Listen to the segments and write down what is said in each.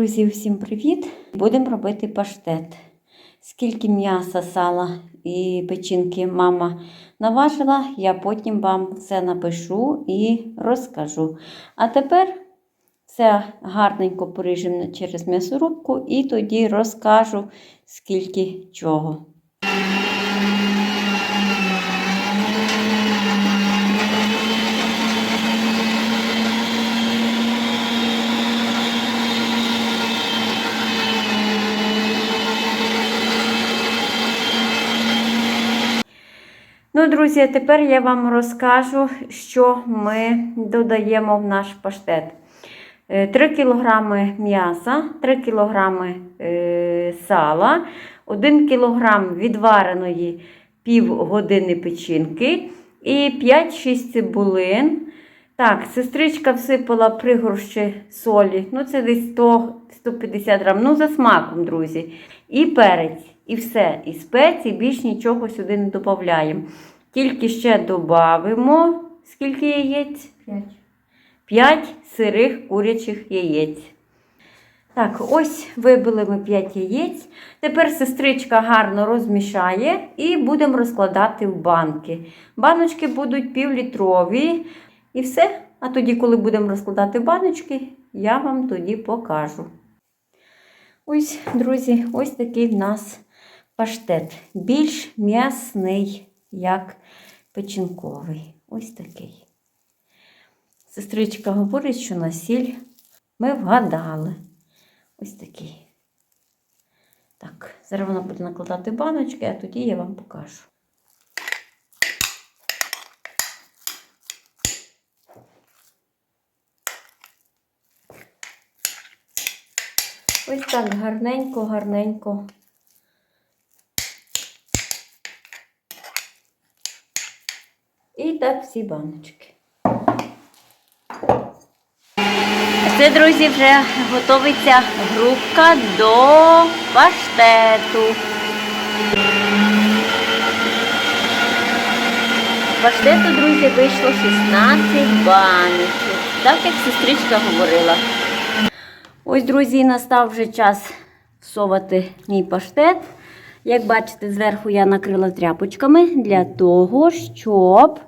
Друзі, всім привіт! Будемо робити паштет. Скільки м'яса, сала і печінки мама наважила, я потім вам все напишу і розкажу. А тепер все гарненько поріжемо через м'ясорубку і тоді розкажу, скільки чого. Ну, друзі, тепер я вам розкажу, що ми додаємо в наш паштет. 3 кг м'яса, 3 кг е, сала, 1 кг відвареної півгодини печінки і 5-6 цибулин. Так, сестричка всипала пригорщі солі. Ну, це десь 100-150 грам. Ну, за смаком, друзі. І перець. І все. І спеції, більш нічого сюди не додаємо. Тільки ще додамо скільки яєць? 5. 5 сирих курячих яєць. Так, ось вибили ми 5 яєць. Тепер сестричка гарно розмішає і будемо розкладати в банки. Баночки будуть півлітрові. І все. А тоді, коли будемо розкладати баночки, я вам тоді покажу. Ось, друзі, ось такий в нас паштет. Більш м'ясний, як печінковий. Ось такий. Сестричка говорить, що на сіль ми вгадали. Ось такий. Так, зараз вона буде накладати баночки, а тоді я вам покажу. Ось так гарненько, гарненько. І так всі баночки. Це, друзі, вже готується грубка до паштету. Паштету, друзі, вийшло 16 баночок. Так як сестричка говорила. Ось, друзі, настав вже час всовати мій паштет. Як бачите, зверху я накрила тряпочками для того, щоб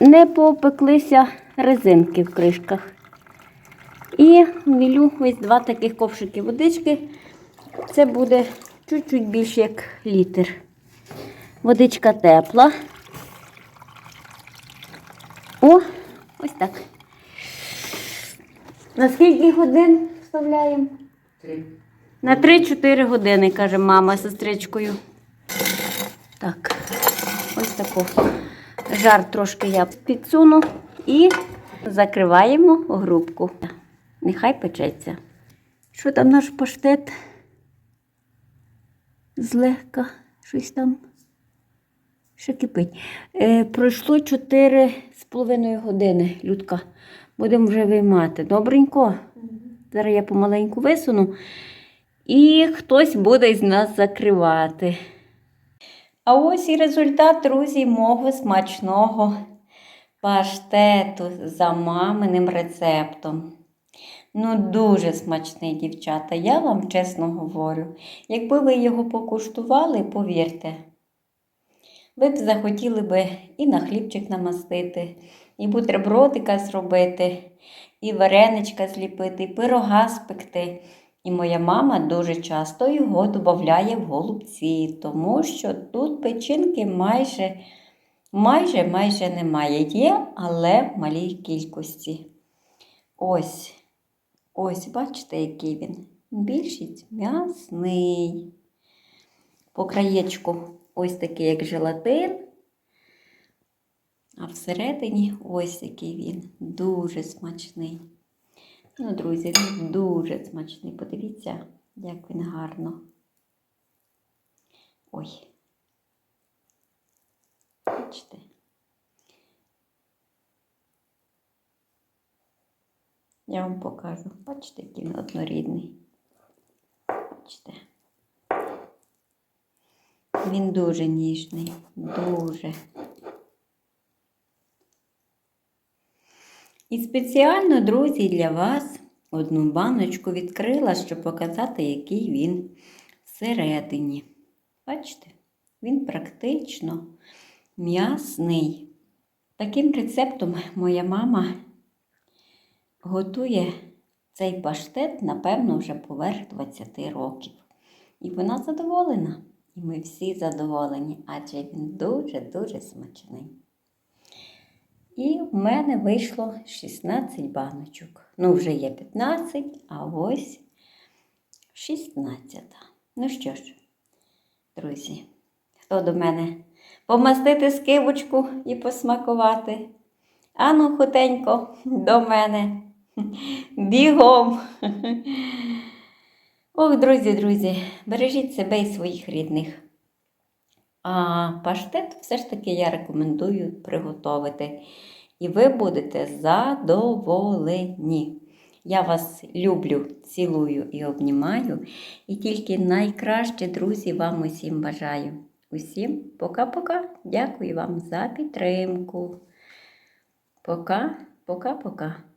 не попеклися резинки в кришках. І вілю ось два таких ковшики водички. Це буде чуть-чуть більше як літр. Водичка тепла. О, ось так. На скільки годин вставляємо? Три. На 3-4 години, каже мама з сестричкою. Так, ось таку. Жар трошки я підсуну і закриваємо грубку. Нехай печеться. Що там наш паштет? Злегка щось там ще кипить. Е, пройшло 4,5 години, Людка. Будемо вже виймати. Добренько. Зараз я помаленьку висуну. І хтось буде з нас закривати. А ось і результат, друзі, мого смачного паштету за маминим рецептом. Ну, дуже смачний, дівчата, я вам чесно говорю. Якби ви його покуштували, повірте, ви б захотіли би і на хлібчик намастити, і бутербродика зробити, і вареничка зліпити, і пирога спекти. І моя мама дуже часто його додає в голубці, тому що тут печінки майже, майже, майже немає. Є, але в малій кількості. Ось, ось, бачите, який він. Більшість м'ясний. По краєчку ось такий, як желатин. А всередині ось який він. Дуже смачний. Ну, друзі, він дуже смачний. Подивіться, як він гарно. Ой. Бачите? Я вам покажу. Бачите, який він однорідний. Бачите? Він дуже ніжний, дуже. І спеціально, друзі, для вас одну баночку відкрила, щоб показати, який він всередині. Бачите, він практично м'ясний. Таким рецептом моя мама готує цей паштет, напевно, вже поверх 20 років. І вона задоволена. І ми всі задоволені, адже він дуже-дуже смачний. І в мене вийшло 16 баночок. Ну, вже є 15, а ось 16. Ну що ж, друзі, хто до мене помастити скибочку і посмакувати? Ану, хутенько, до мене. Бігом. Ох, друзі, друзі, бережіть себе і своїх рідних. А паштет все ж таки я рекомендую приготувати. І ви будете задоволені. Я вас люблю, цілую і обнімаю. І тільки найкраще, друзі, вам усім бажаю. Усім пока-пока. Дякую вам за підтримку. Пока, пока-пока.